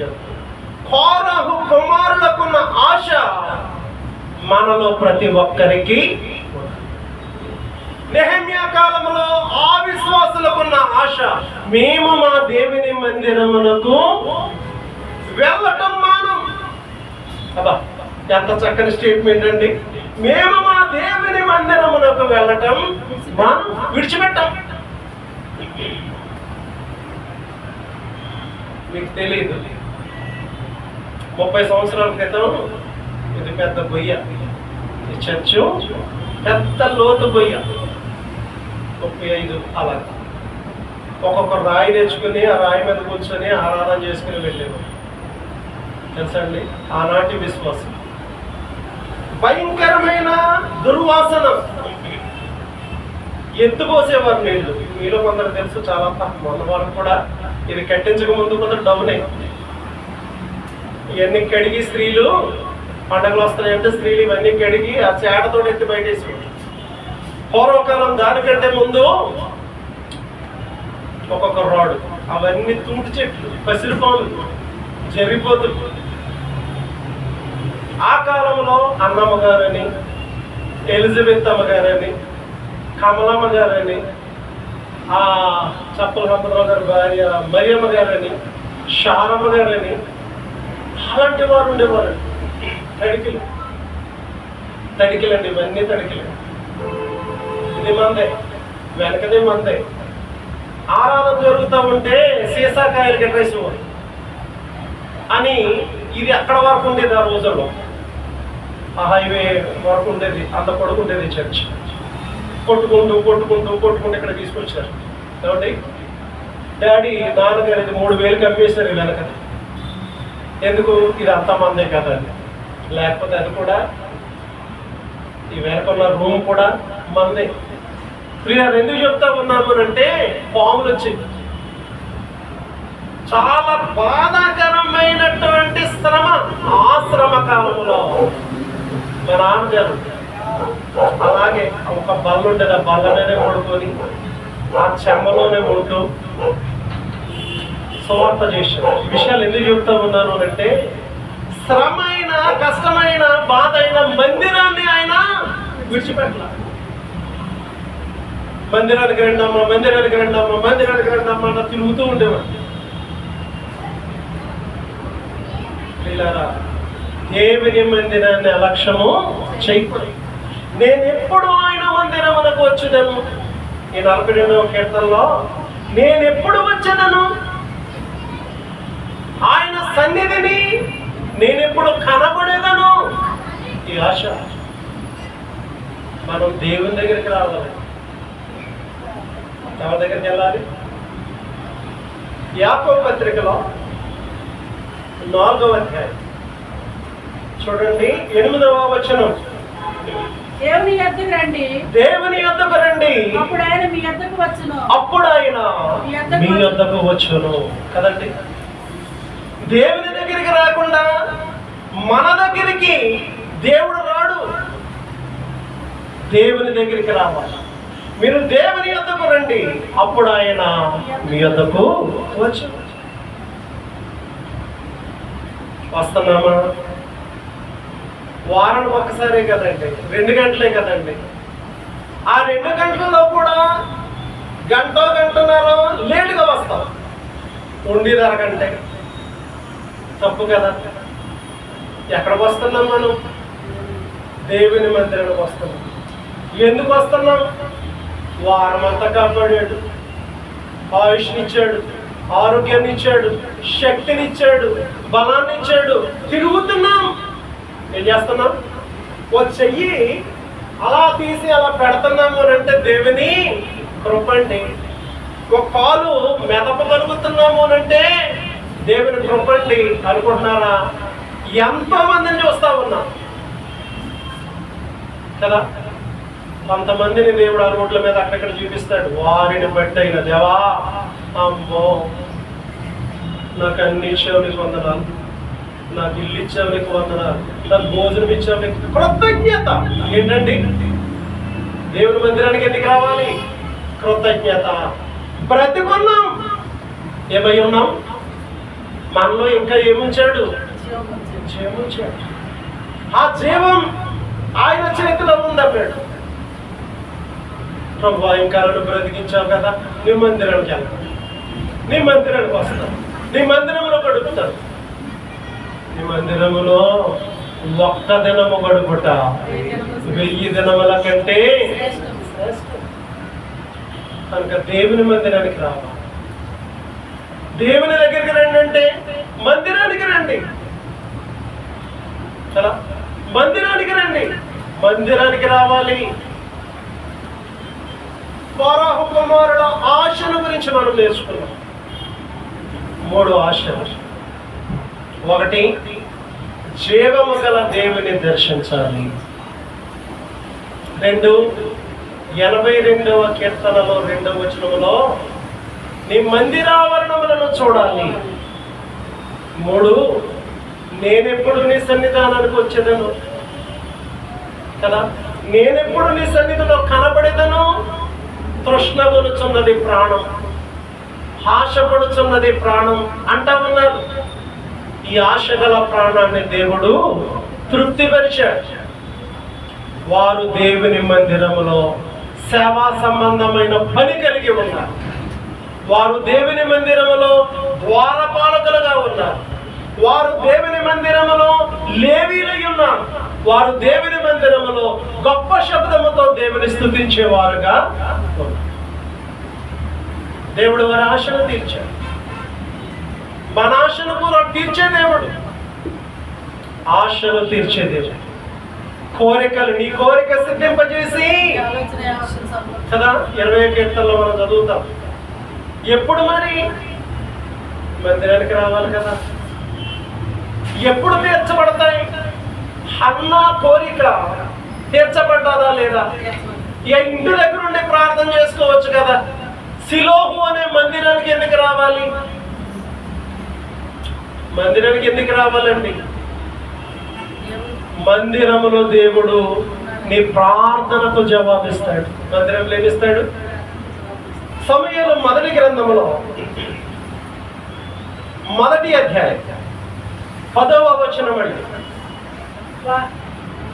చెప్తాను కోరహు కుమారులకున్న ఆశ మనలో ప్రతి ఒక్కరికి నెహమ్యా కాలంలో ఆ విశ్వాసులకున్న ఆశ మేము మా దేవుని మందిరమునకు వెళ్ళటం మానం. అబ్బా ఎంత చక్కని స్టేట్మెంట్ అండి. మేము మా దేవుని మందిరమునకు వెళ్ళటం మనం విడిచిపెట్టాం. మీకు తెలియదు ముప్పై సంవత్సరాల క్రితం ఇది పెద్ద గొయ్య. ఈ చర్చు పెద్ద లోతు గొయ్య. ముప్పై ఐదు అలా. ఒక్కొక్క రాయి తెచ్చుకుని ఆ రాయి మీద కూర్చొని ఆరాధన చేసుకుని వెళ్ళేవారు. తెలుసండి? ఆనాటి విశ్వాసం. భయంకరమైన దుర్వాసన. ఎత్తుపోసేవారు నీళ్ళు మీలో కొందరు తెలుసు చాలా మొన్న వరకు కూడా ఇది కట్టించక ముందు కొందరు డౌన్. ఇవన్నీ కడిగి స్త్రీలు పండగలు వస్తున్నాయంటే స్త్రీలు ఇవన్నీ కడిగి ఆ చేటతో ఎత్తి బయటేసి పూర్వకాలం దానికంటే ముందు ఒక్కొక్క రాడు అవన్నీ తుంటి చెట్లు పసిరిపాములు జరిపోతులు. ఆ కాలంలో అన్నమ్మ గారని ఎలిజబెత్ అమ్మ గారని కమలమ్మ గారని ఆ చప్పల హంపరావు గారి భార్య మరియమ్మ గారని షారమ్మ గారని అలాంటి వారు ఉండేవారు. తడికిలు. తడికిలండి ఇవన్నీ తడికిలు. ఇది మందే వెనకదే మందే ఆరాధన జరుగుతూ ఉంటే సీసాకాయలు కట్టేసేవారు. అని ఇది అక్కడ వరకు ఉండేది ఆ రోజుల్లో. ఆ హైవే వరకు ఉండేది అంత పడుకుండేది ఉండేది చర్చ్. కొట్టుకుంటూ కొట్టుకుంటూ కొట్టుకుంటూ ఇక్కడ తీసుకొచ్చారు. కాబట్టి డాడీ నాన్నగారు ఇది మూడు వేలు కమ్మేశారు వెనకది వెనక ఎందుకు ఇది అంత మందే కదా? లేకపోతే అది కూడా ఈ వెనకున్న రూమ్ కూడా మందే. అది ఎందుకు చెప్తా ఉన్నాము అంటే పాములు వచ్చింది. చాలా బాధాకరమైనటువంటి శ్రమ ఆ శ్రమ కాలంలో. మా నాన్నగారు అలాగే ఒక బల్ల ఉండేది ఆ బల్లలోనే పడుకొని ఆ చెమ్మలోనే ఉంటూ సువార్త చేశారు ఈ విషయాలు ఎందుకు చెప్తా ఉన్నాను అంటే శ్రమైన కష్టమైన బాధ అయిన మందిరాన్ని ఆయన విడిచిపెట్టాల. మందిరానికి రండమ్మా మందిరానికి రండమ్మా మందిరానికి రండమ్మా అన్న తిరుగుతూ ఉండేవాడు దేవుని మందిరాన్ని అలక్ష్యము చేయకూడదు. నేను ఎప్పుడు ఆయన మందిరమునకు వచ్చుదను. ఈ నలభై రెండవ కీర్తనలో నేను ఎప్పుడు వచ్చేదను? సన్నిధిని నేను ఎప్పుడు కనబడేదను? ఈ ఆశ. మనం దేవుని దగ్గరికి రావాలి. ఎవరి దగ్గరికి వెళ్ళాలి? యాకో పత్రికలో నాలుగవ అధ్యాయం. చూడండి ఎనిమిదవ వచనం. దేవుని యొద్దకు రండి. దేవుని యొద్దకు రండి. అప్పుడు ఆయన మీ యొద్దకు వచ్చును. అప్పుడు ఆయన మీ యొద్దకు వచ్చును. కదండి? దేవుని దగ్గరికి రాకుండా మన దగ్గరికి దేవుడు రాడు. దేవుని దగ్గరికి రావాలి. మీరు దేవుని యొద్దకు రండి. అప్పుడు ఆయన మీ యొద్దకు వచ్చు వస్తున్నామా? వారం ఒక్కసారే కదండి. రెండు గంటలే కదండి. ఆ రెండు గంటలలో కూడా గంట గంటన్నర లేటుగా వస్తాం. ఉండేది కంటే. తప్పు కదా? ఎక్కడికి వస్తున్నాం మనం? దేవుని మందిరానికి వస్తున్నాం. ఎందుకు వస్తున్నాం? వారం అంతా కాపాడాడు. ఆయుష్నిచ్చాడు. ఆరోగ్యాన్ని ఇచ్చాడు. శక్తిని ఇచ్చాడు బలాన్ని ఇచ్చాడు తిరుగుతున్నాం. ఏం చేస్తున్నాం? ఓ చెయ్యి అలా తీసి అలా పెడుతున్నాము అని అంటే దేవుని కృపండి ఒక కాలు మెదపగలుగుతున్నాము అని అంటే దేవుని కృపండి అనుకుంటున్నారా ఎంతో మందిని చూస్తా ఉన్నా. కదా? కొంతమందిని దేవుడు ఆ రోడ్ల మీద అక్కడక్కడ చూపిస్తాడు. వారిని బట్టి అయిన దేవా అమ్మో నాకు అన్ని ఇచ్చావు నీకు వందనాలు. నాకు ఇల్లు ఇచ్చావు నీకు వందనాలు. నాకు భోజనం ఇచ్చావు నీకు కృతజ్ఞత. ఏంటండి? దేవుని మందిరానికి ఎందుకు రావాలి? కృతజ్ఞత. బ్రతికున్నాం. ఏమై ఉన్నాం? మనలో ఇంకా ఏముంచాడు? జీవముంచాడు ఆ జీవం ఆయన చేతిలో ఉందన్నాడు. ప్రభు ఇంకా నన్ను బ్రతికించావు కదా నీ మందిరానికి వెళ్తాను నీ మందిరానికి వస్తాను. నీ మందిరంలో గడుపుతాను. నీ మందిరములో ఒక్క దినము గడుపుట వెయ్యి దినముల కంటే కనుక దేవుని మందిరానికి రావాలి దేవుని దగ్గరికి రండి అంటే మందిరానికి రండి. చాలా మందిరానికి రండి. మందిరానికి రావాలి. కోరాహు కుమారుల ఆశల గురించి మనం నేర్చుకున్నాం మూడు ఆశలు. ఒకటి జీవము గల దేవుని దర్శించాలి. రెండు ఎనభై రెండవ కీర్తనలో రెండవ వచనంలో నీ మందిరావరణములను చూడాలి. మూడు నేనెప్పుడు నీ సన్నిధానానికి వచ్చేదను? కదా? నేనెప్పుడు నీ సన్నిధిలో కనబడేదను? తృష్ణగొలుచున్నది ప్రాణం. ఆశపడుచున్నది ప్రాణం. అంటా ఉన్నారు. ఈ ఆశ గల ప్రాణాన్ని దేవుడు తృప్తిపరిచాడు. వారు దేవుని మందిరములో సేవా సంబంధమైన పని కలిగి ఉన్నారు. వారు దేవుని మందిరములో ద్వారపాలకులుగా ఉన్నారు. వారు దేవుని మందిరములో లేవీలై ఉన్నారు. వారు దేవుని మందిరములో గొప్ప శబ్దముతో దేవుని స్థుతించేవారుగా దేవుడు వారి ఆశను తీర్చాడు. మన ఆశను కూడా తీర్చే దేవుడు. ఆశను తీర్చే దేవుడు. కోరికలు నీ కోరిక సిద్ధింపజేసి కదా ఇరవై కీర్తనలో మనం చదువుతాం. ఎప్పుడు మరి? మందిరానికి రావాలి కదా. ఎప్పుడు తీర్చబడతాయి? అన్న కోరిక తీర్చబడ్డాదా లేదా? ఇంటి దగ్గర ఉండి ప్రార్థన చేసుకోవచ్చు కదా. సిలోహు అనే మందిరానికి ఎందుకు రావాలి? మందిరానికి ఎందుకు రావాలండి? మందిరములో దేవుడు నీ ప్రార్థనకు జవాబిస్తాడు. మందిరంలో ఏమిస్తాడు సమయంలో మొదటి గ్రంథములో మొదటి అధ్యాయం. పదవ వచనం అండి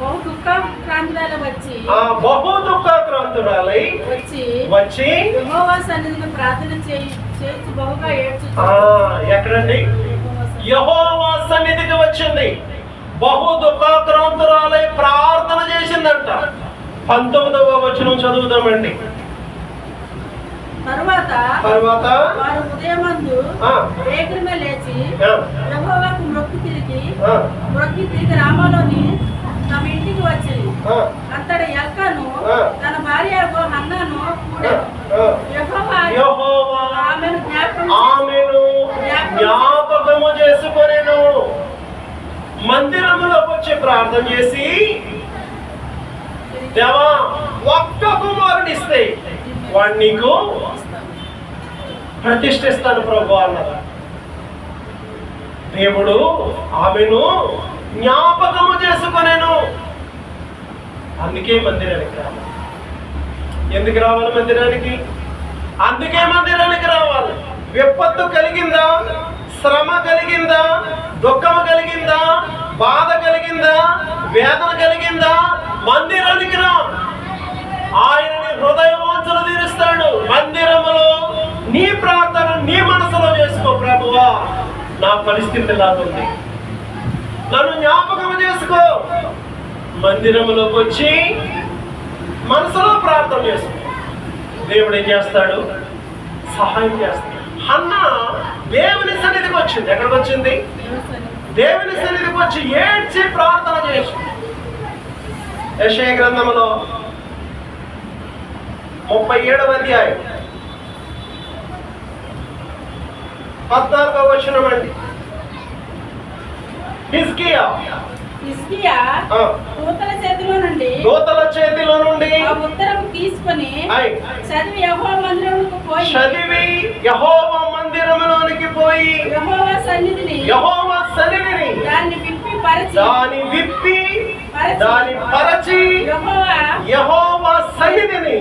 బహు దుఃఖ ప్రాంతాలు వచ్చి ఆ బహు దుఃఖాక్రాంతురాలై వచ్చి వచ్చి యెహోవా సన్నిధిని ప్రార్థన చేయి చేసి బహుగా ఏడ్చు. ఆ ఎక్కడండి? యహోవా సన్నిధికి వచ్చింది. బహు దుఃఖాక్రాంతురాలై ప్రార్థన చేసిందంట. పంతొమ్మిదవ వచనం చదువుదామండి. తరువాత తర్వాత వారు ఉదయమందు వేగమే లేచి యెహోవాకు మొక్కి తిరిగి మొక్కి తిరిగి రామాలోని తమ ఇంటికి వచ్చి ఆ, అంతటి ఎల్కాను. తన భార్య హన్నాను ఆమెను జ్ఞాపకం ఆమెను జ్ఞాపకము చేసుకొనెను. మందిరములోకి వచ్చి ప్రార్థన చేసి దేవా ఒక్క కుమారుని ఇస్తే వాడు నీకు ప్రతిష్ఠిస్తాను ప్రభు అన్నదా దేవుడు ఆమెను జ్ఞాపకము చేసుకొనేను. అందుకే మందిరానికి రావాలి. ఎందుకు రావాలి మందిరానికి? అందుకే మందిరానికి రావాలి. విపత్తు కలిగిందా? శ్రమ కలిగిందా? దుఃఖం కలిగిందా? బాధ కలిగిందా? వేదన కలిగిందా? మందిరానికి రా. ఆయనని హృదయ తీరుస్తాడు. మందిరములో నీ ప్రార్థన నీ మనసులో చేసుకో ప్రభువా. నా పరిస్థితి లాగుంది నన్ను జ్ఞాపకం చేసుకో. మందిరములోకి వచ్చి మనసులో ప్రార్థన చేసుకో. దేవుడు ఏం చేస్తాడు? సహాయం చేస్తాడు. అన్న దేవుని సన్నిధికి వచ్చింది. ఎక్కడికి వచ్చింది? దేవుని సన్నిధికి వచ్చి ఏడ్చి ప్రార్థన చేసి. యశయ గ్రంథములో ముప్పై ఏడవ అధ్యాయం. పద్నాలుగవ వచనం అండి. ఆ, దూతల చేతిలో నుండి దూతల చేతిలో నుండి ఆ ఉత్తరం తీసుకొని ఆయ్, చదివి యెహోవా మందిరమునకు పోయి చదివి యహోవ మందిరములోనికి పోయి యెహోవా సన్నిధిని యహోవ సన్నిధిని దాన్ని విప్పి పరిచి దాని విప్పి దాని పరచి యెహోవా యహోవ సన్నిధిని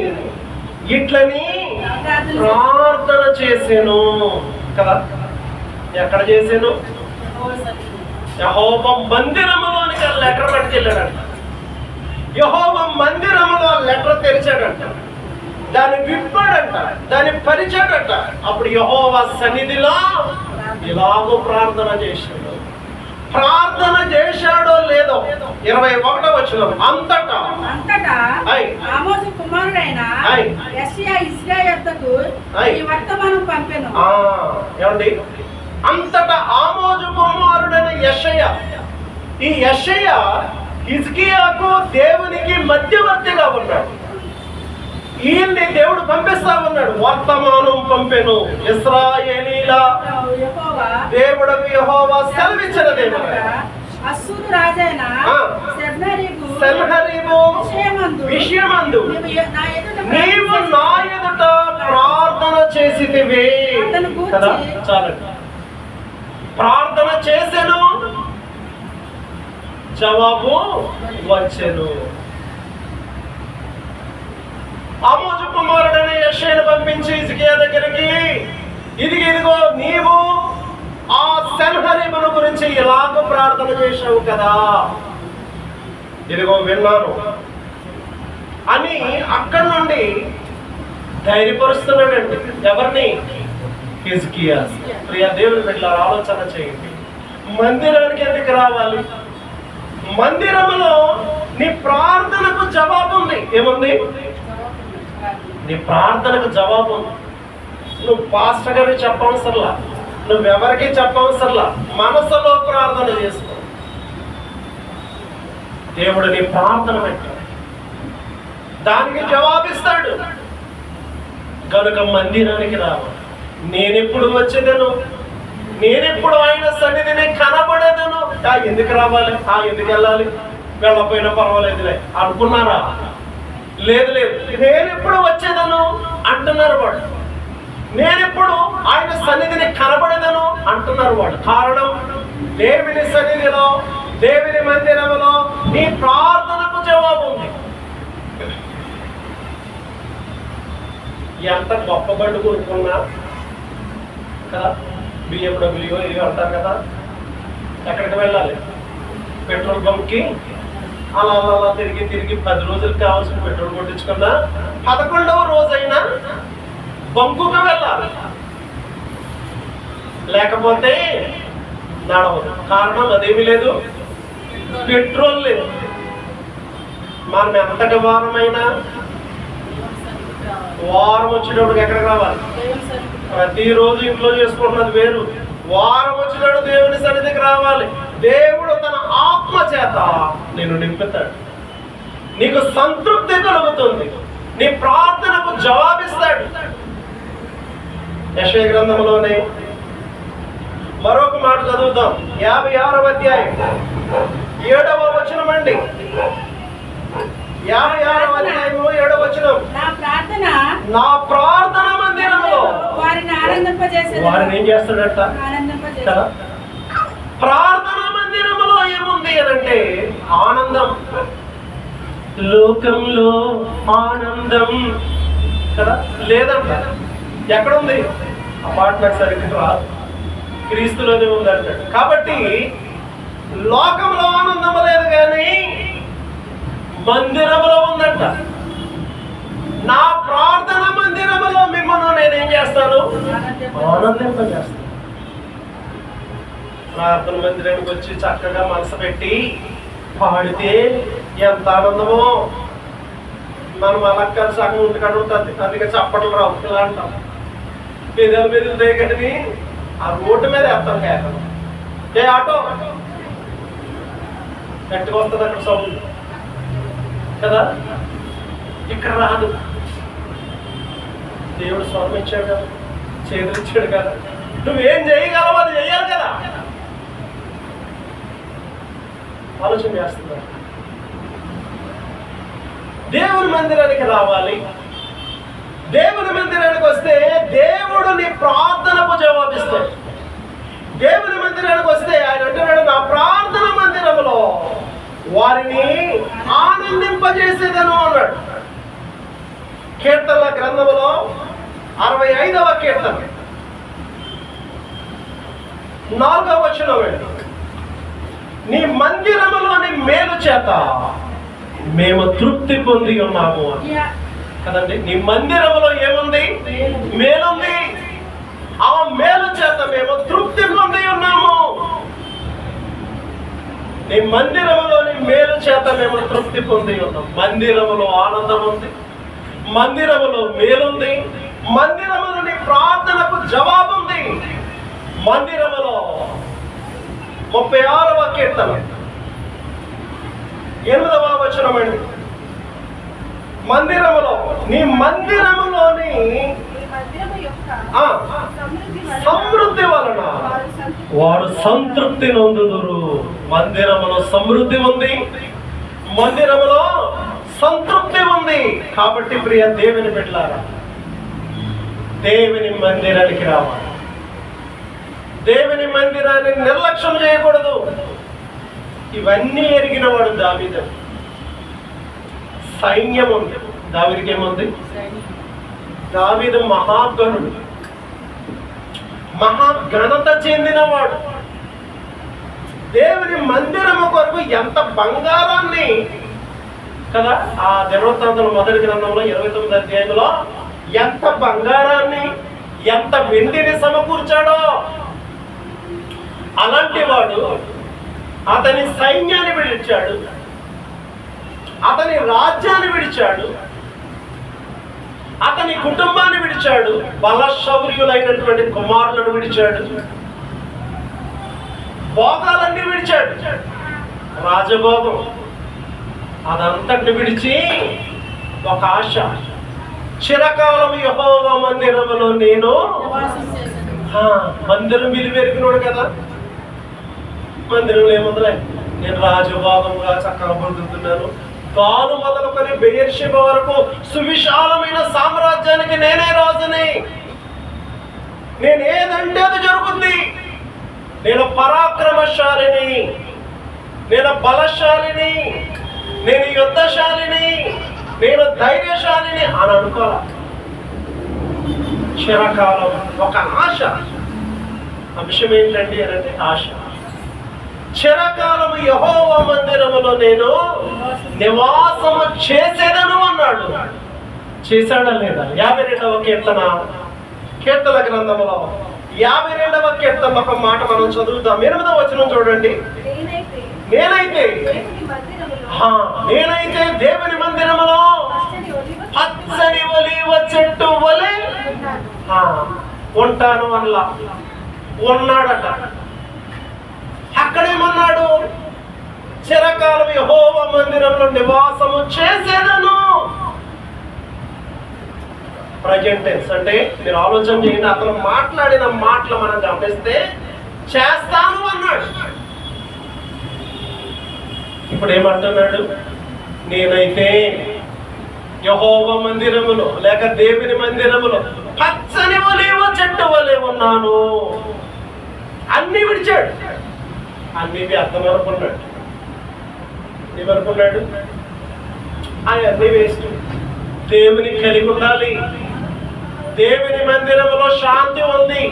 ఇట్లని ప్రార్థన ప్రార్థన చేసాను. కదా? ఎక్కడ చేశాను యెహోవా సన్నిధిలో. యహోవ మందిరములోనికి ఆ లెటర్ పట్టుకెళ్ళాడంట. యహోవ మందిరములో లెటర్ తెరిచాడంట. దాన్ని విప్పాడంట దాన్ని పరిచాడంట. అప్పుడు యహోవ సన్నిధిలో ఇలాగో ప్రార్థన చేశాడు. ప్రార్థన చేశాడో లేదో ఇరవై ఒకటో వచ్చిన అంతటా. అంతటా కుమారుడైన. ఈ వర్తమానం పంపెను. ఏమండి? అంతటా ఆమోజు కుమారుడైన యషయ. ఈ యషయ హిజ్కియాకు దేవునికి మధ్యవర్తిగా ఉన్నాడు. ఈయన్ని దేవుడు పంపిస్తా ఉన్నాడు. వర్తమానం పంపెను. ఇస్రాయేలీల దేవుడకు యెహోవా సెలవిచ్చిన దేవుడు అస్సూరు రాజైన. సెబ్నరీకు సెల్హరీము విషయమందు. విషయమందు. నీవు నా ఎదుట నా ప్రార్థన చేసితివి. కదా? చాలండి. ప్రార్థన చేసెను. జవాబు వచ్చెను. ఆమోజు కుమారుడైన యెషయను పంపించి ఇజికియా దగ్గరికి. ఇది ఇదిగో ఆ సెన్హరీమును గురించి ఇలాగ ప్రార్థన చేశావు కదా? ఇదిగో విన్నాను. అని అక్కడి నుండి ధైర్యపరుస్తున్నాడండి. ఎవరిని? హిజ్కియా ప్రియ దేవుని బిడ్డల ఆలోచన చేయండి. మందిరానికి ఎందుకు రావాలి? మందిరములో నీ ప్రార్థనకు జవాబు ఉంది. ఏముంది? నీ ప్రార్థనకు జవాబు ఉంది. నువ్వు పాస్టర్ గారికి చెప్పవసరలా. నువ్వెవరికి చెప్పవసరలా? మనసులో ప్రార్థన చేసుకో. దేవుడు నీ ప్రార్థన పెట్టాడు దానికి జవాబిస్తాడు. కనుక మందిరానికి రావాలి నేనెప్పుడు వచ్చేదను? నేనెప్పుడు ఆయన సన్నిధిని కనబడేదను? ఆ ఎందుకు రావాలి? ఆ ఎందుకు వెళ్ళాలి? వెళ్ళపోయినా పర్వాలేదులే. అనుకున్నారా? లేదు లేదు. నేనెప్పుడు వచ్చేదను? అంటున్నారు వాడు. నేనెప్పుడు ఆయన సన్నిధిని కనబడదను అంటున్నారు వాడు కారణం దేవుని సన్నిధిలో దేవుని మందిరంలో నీ ప్రార్థనకు జవాబు ఉంది. ఎంత గొప్ప బండి కొనుక్కున్నా కదా బిఎండబ్ల్యూ ఇవి అంటారు కదా ఎక్కడికి వెళ్ళాలి? పెట్రోల్ బంక్కి? అలా అలా అలా తిరిగి తిరిగి పది రోజులకు కావాల్సిన పెట్రోల్ కొట్టించుకున్నా పదకొండవ రోజు బంకుకు వెళ్ళాలి. లేకపోతే నడవదు. కారణం అదేమీ లేదు. పెట్రోల్ లేదు. మనం ఎంతటి వారమైనా వారం వచ్చేటప్పుడు ఎక్కడికి రావాలి? ప్రతిరోజు ఇంట్లో చేసుకుంటున్నది వేరు. వారం వచ్చినాడు దేవుని సన్నిధికి రావాలి. దేవుడు తన ఆత్మ చేత నేను నింపుతాడు. నీకు సంతృప్తి కలుగుతుంది. నీ ప్రార్థనకు జవాబిస్తాడు. యశయ గ్రంథంలోనే మరొక మాట చదువుతాం. యాభై ఆరవ అధ్యాయం. ఏడవ వచనమండి యాభై ఆరవ అధ్యాయము ఏడవ వచనం. నా ప్రార్థన నా ప్రార్థన మందిరంలో వారిని ఆనందింపజేసేది వారిని ఏం చేస్తాడట? ప్రార్థన మందిరములో ఏముంది అని అంటే ఆనందం. లోకంలో ఆనందం. కదా? లేదంట. ఎక్కడుంది? అపార్ట్మెంట్ సరిగ్గా క్రీస్తులోనే ఉందంటాడు. కాబట్టి లోకంలో ఆనందం లేదు కానీ మందిరంలో ఉందంట. నా ప్రార్థన మందిరంలో మిమ్మల్ని నేనేం చేస్తాను? ఆనందింపజేస్తాను. ప్రార్థన మందిరానికి వచ్చి చక్కగా మనసు పెట్టి పాడితే ఎంత ఆనందమో. మనం అలా కలిసి అక్కడ ఉంటుంది అందుకే చప్పట్లు రావు. ఇలా అంటాం. పెదల మీద కానీ ఆ రోడ్డు మీద వేస్తాం కేకలు ఏ ఆటో? గట్టిగా వస్తుంది అక్కడ సౌండ్. కదా? ఇక్కడ రాదు. దేవుడు స్వామి ఇచ్చాడు కదా. చేతులు ఇచ్చాడు కదా. నువ్వేం చేయగలవు అది చేయాలి కదా. ఆలోచన చేస్తున్నా దేవుని మందిరానికి రావాలి. దేవుని మందిరానికి వస్తే దేవుడు నీ ప్రార్థనకు జవాబిస్తాడు. దేవుని మందిరానికి వస్తే ఆయన అంటున్నాడు నా ప్రార్థన మందిరంలో వారిని ఆనందింపజేసేదను అన్నాడు. కీర్తనల గ్రంథములో అరవై ఐదవ కీర్తన. నాలుగవ వచ్చిన నీ మందిరములోని మేలు చేత మేము తృప్తి పొంది ఉన్నాము అని. కదండి? నీ మందిరములో ఏముంది? మేలుంది. ఆ మేలు చేత మేము తృప్తి పొంది ఉన్నాము. నీ మందిరములోని మేలు చేత మేము తృప్తి పొంది ఉన్నాం మందిరములో ఆనందం ఉంది. మందిరములో మేలుంది. మందిరములో నీ ప్రార్థనకు జవాబుంది మందిరములో ముప్పై ఆరవ కీర్తన. ఎనిమిదవ వచనం అండి మందిరములో నీ మందిరములోని సమృద్ధి వలన వారు సంతృప్తి నొందుదురు. మందిరములో సమృద్ధి ఉంది మందిరములో సంతృప్తి ఉంది. కాబట్టి ప్రియ దేవుని బిడ్డలారా దేవుని మందిరానికి రావాలి. దేవుని మందిరాన్ని నిర్లక్ష్యం చేయకూడదు. ఇవన్నీ ఎరిగిన వాడు దావిద. సైన్యం ఉంది దావిడికి ఏముంది దావిదు మహాగణుడు. మహాఘనత చెందినవాడు. దేవుని మందిరము కొరకు ఎంత బంగారాన్ని కదా ఆ దినవృత్తాంతం మొదటి గ్రంథంలో ఇరవై తొమ్మిది అధ్యాయంలో ఎంత బంగారాన్ని ఎంత వెండిని సమకూర్చాడో. అలాంటి వాడు అతని సైన్యాన్ని విడిచాడు. అతని రాజ్యాన్ని విడిచాడు. అతని కుటుంబాన్ని విడిచాడు. బలశౌర్యులైనటువంటి కుమారులను విడిచాడు. భోగాలన్నీ విడిచాడు. రాజభోగం అదంతటిని విడిచి ఒక ఆశ. చిరకాలం యహోవ మందిరంలో నేను మందిరం విలువెరిగినోడు కదా. మందిరంలో ఏముందిలే? నేను రాజభోగంగా చక్కగా పొందుతున్నాను. తాను మొదలుకొని బెయర్షిబ వరకు సువిశాలమైన సామ్రాజ్యానికి నేనే రాజుని. నేను ఏదంటే అది జరుగుతుంది. నేను పరాక్రమశాలిని. నేను బలశాలిని. నేను యుద్ధశాలిని. నేను ధైర్యశాలిని అని అనుకోవాలి చిరకాలం ఒక ఆశ. అంశం ఏంటండి అని అంటే ఆశ. చిరకాలం యహోవ మందిరములో నేను నివాసము చేసేదను అన్నాడు. చేశాడా లేదా? యాభై రెండవ కీర్తన. కీర్తన గ్రంథంలో యాభై రెండవ కీర్తన ఒక మాట మనం చదువుతాం ఎనిమిదవ వచనం చూడండి. నేనైతే నేనైతే దేవుని మందిరములో పచ్చని ఒలివ చెట్టు వలె ఉంటాను. వల్ల ఉన్నాడట. అక్కడేమన్నాడు? చిరకాలం యహోవ మందిరంలో నివాసము చేసేదను. ప్రజెంట్ టెన్స్ అంటే మీరు ఆలోచన చేయండి అతను మాట్లాడిన మాటలు మనం గమనిస్తే చేస్తాను అన్నాడు. ఇప్పుడు ఏమంటున్నాడు? నేనైతే యహోవ మందిరములో లేక దేవుని మందిరములో పచ్చని వలేవో చెట్టు వలే ఉన్నాను. అన్ని విడిచాడు. అన్ని వ్యర్థం అనుకున్నాడు ఏమనుకున్నాడు అవన్నీ వేస్ట్ దేవుని కలిగి ఉండాలి. దేవుని మందిరములో శాంతి ఉంది.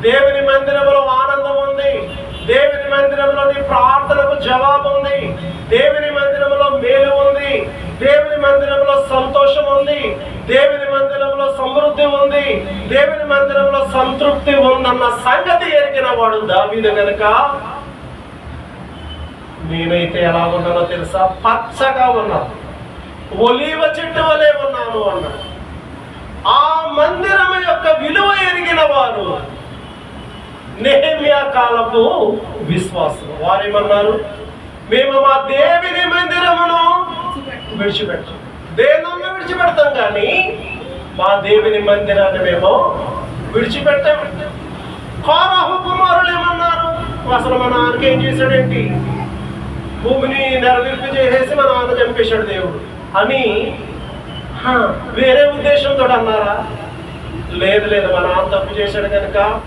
దేవుని మందిరములో ఆనందం ఉంది. దేవుని మందిరంలో నీ ప్రార్థనకు జవాబు ఉంది. దేవుని మందిరంలో మేలు ఉంది. దేవుని మందిరంలో సంతోషం ఉంది. దేవుని మందిరంలో సమృద్ధి ఉంది. దేవుని మందిరంలో సంతృప్తి ఉందన్న సంగతి ఎరిగిన వాడు దావీదు గనుక నేనైతే ఎలా ఉన్నానో తెలుసా? పచ్చగా ఉన్నాను. ఒలీవ చెట్టు వలె ఉన్నాను అన్నాడు. ఆ మందిరం యొక్క విలువ ఎరిగిన వారు నేమియా కాలపు విశ్వాసం వారేమన్నారు? మేము మా దేవుని మందిరమును విడిచిపెట్టాం. దేనన్నా విడిచిపెడతాం కానీ మా దేవుని మందిరాన్ని మేము విడిచిపెట్టాం. కారాహు కుమారులు ఏమన్నారు? అసలు మా నాన్నకి చేశాడేంటి? భూమిని నెరవేర్పు చేసేసి మా నాన్న చంపేశాడు దేవుడు. అని వేరే ఉద్దేశంతో అన్నారా? లేదు లేదు మన నాన్న తప్పు చేశాడు కనుక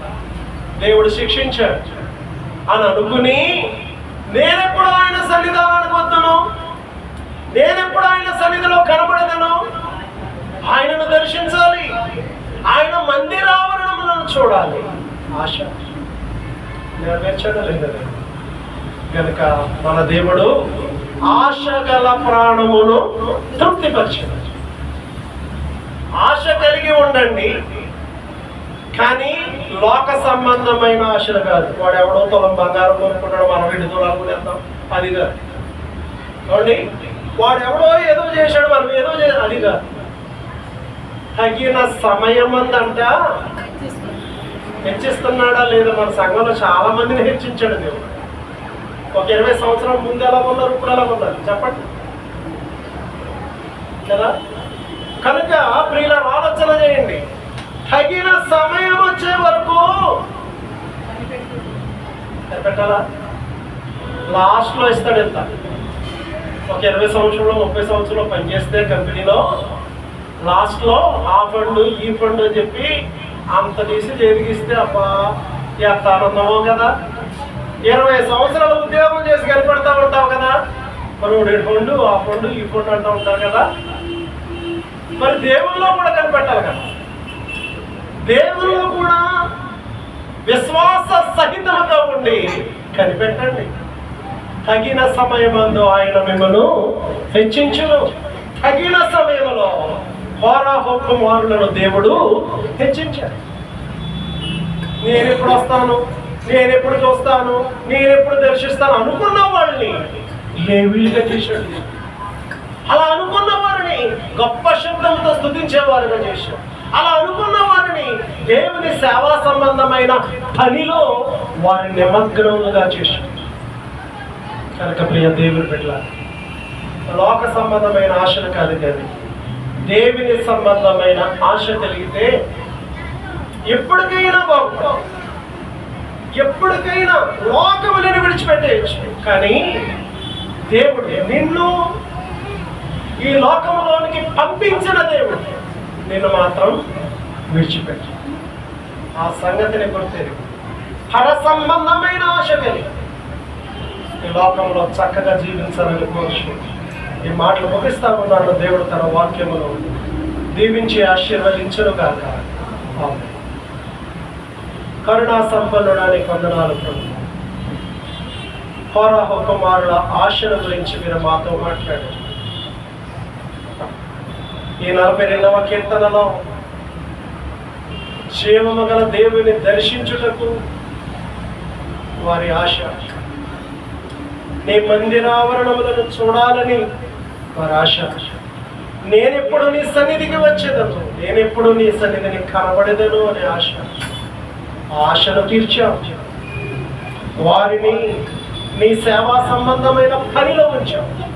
దేవుడు శిక్షించాడు. అని అనుకుని నేనెప్పుడు ఆయన సన్నిధానానికి వద్దును? నేనెప్పుడు ఆయన సన్నిధిలో కనబడదను? ఆయనను దర్శించాలి. ఆయన మందిరావరణములను చూడాలి. ఆశ. నెరవేర్చాడు లేదా? కనుక మన దేవుడు ఆశ గల ప్రాణమును తృప్తిపరిచాడు. ఆశ కలిగి ఉండండి కానీ లోక సంబంధమైన ఆశలు కాదు. వాడు ఎవడో తులం బంగారం కొనుక్కుంటాడు మనం రెండు తులాలు కొనేద్దాం అది కాదు. చూడండి వాడు ఎవడో ఏదో చేశాడు మనం ఏదో చే అది కాదు. తగిన సమయం అందంట హెచ్చిస్తున్నాడా లేదా? మన సంఘంలో చాలా మందిని హెచ్చించాడు దేవుడు. ఒక ఇరవై సంవత్సరాల ముందు ఎలా ఉన్నారు ఇప్పుడు ఎలా ఉన్నారు? చెప్పండి. కదా? కనుక ప్రియుల ఆలోచన చేయండి. తగిన సమయం వచ్చే వరకు పెట్టాలా లాస్ట్లో ఇస్తాడు ఎంత? ఒక ఇరవై సంవత్సరంలో ముప్పై సంవత్సరంలో పనిచేస్తే కంపెనీలో లాస్ట్లో ఆ ఫండ్ ఈ ఫండ్ అని చెప్పి అంత తీసి చేతికిస్తే అబ్బా ఎంత ఆనందమో కదా? ఇరవై సంవత్సరాలు ఉద్యోగం చేసి కనిపెడతా ఉంటావు కదా? మరి ఒకటి ఫండ్ ఆ ఫండు ఈ ఫండ్ అంటూ ఉంటారు కదా? మరి దేవుల్లో కూడా కనిపెట్టాలి కదా? దేవుల్లో కూడా విశ్వాస సహితముగా ఉండి కనిపెట్టండి. తగిన సమయమందు ఆయన మిమ్మను హెచ్చించును. తగిన సమయంలో హోరా దేవుడు హెచ్చించాడు. నేను ఎప్పుడు వస్తాను? నేను ఎప్పుడు చూస్తాను? నేను ఎప్పుడు దర్శిస్తాను? అనుకున్న వాళ్ళని. లేవీలుగా చేశాడు? అలా అనుకున్న వారిని గొప్ప శబ్దంతో స్థుతించేవారుగా చేశాడు అలా అనుకున్న వారిని దేవుని సేవా సంబంధమైన పనిలో వారి నిమగ్నములుగా చేశాడు. కనుక ప్రియ దేవుని బిడ్డ లోక సంబంధమైన ఆశలు కాదు కానీ దేవుని సంబంధమైన ఆశ కలిగితే ఎప్పటికైనా బాగుంటాం ఎప్పటికైనా లోకములను విడిచిపెట్టేయచ్చు కానీ దేవుడు నిన్ను ఈ లోకంలోనికి పంపించిన దేవుడు. నిన్ను మాత్రం విడిచిపెట్టు. ఆ సంగతిని గుర్తెరుగు పర సంబంధమైన ఆశ కలిగి. ఈ లోకంలో చక్కగా జీవించాలని కోరుచు. ఈ మాటలు ముగిస్తా ఉన్నాడు దేవుడు తన వాక్యములో. దీవించి ఆశీర్వదించను కాక కరుణా సంపన్నుడాని వందనాలు ప్రభు. హోరా కుమారుల ఆశల గురించి మీరు మాతో మాట్లాడారు. ఈ నలభై రెండవ కీర్తనలో జీవము గల దేవుని దర్శించుటకు వారి ఆశ. నీ మందిరావరణములను చూడాలని వారి ఆశ. నేనెప్పుడు నీ సన్నిధికి వచ్చేదను? నేనెప్పుడు నీ సన్నిధిని కనబడేదను అనే ఆశ. ఆశను తీర్చావు. వారిని నీ సేవా సంబంధమైన పనిలో ఉంచావు.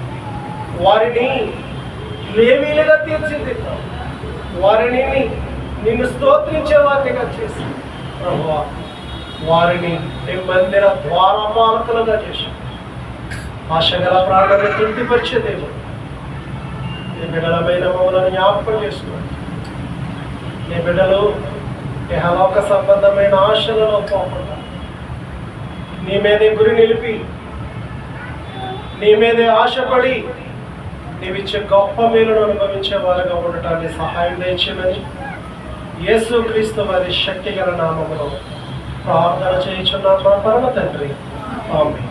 వారిని లేవీలుగా తీర్చిదిద్దావు. వారిని నిన్ను స్తోత్రించే వారినిగా చేసి ప్రభువా వారిని నీ మందిర ద్వారపాలకులుగా చేశావు. ఆశ గల ప్రాణాన్ని తృప్తిపరిచే దేవుడు. నీ బిడ్డలమైన మమ్మల్ని జ్ఞాపకం చేసుకోండి. నీ బిడ్డలు ఇహలోక సంబంధమైన ఆశలలో పోకుండా నీ మీదే గురి నిలిపి నీ మీదే ఆశపడి నీవిచ్చే గొప్ప మేలును అనుభవించే వారుగా ఉండటానికి సహాయం తెచ్చమని యేసు క్రీస్తు వారి శక్తి గల నామములో ప్రార్థన చేయించున్నాం మా పరమ తండ్రి. ఆమె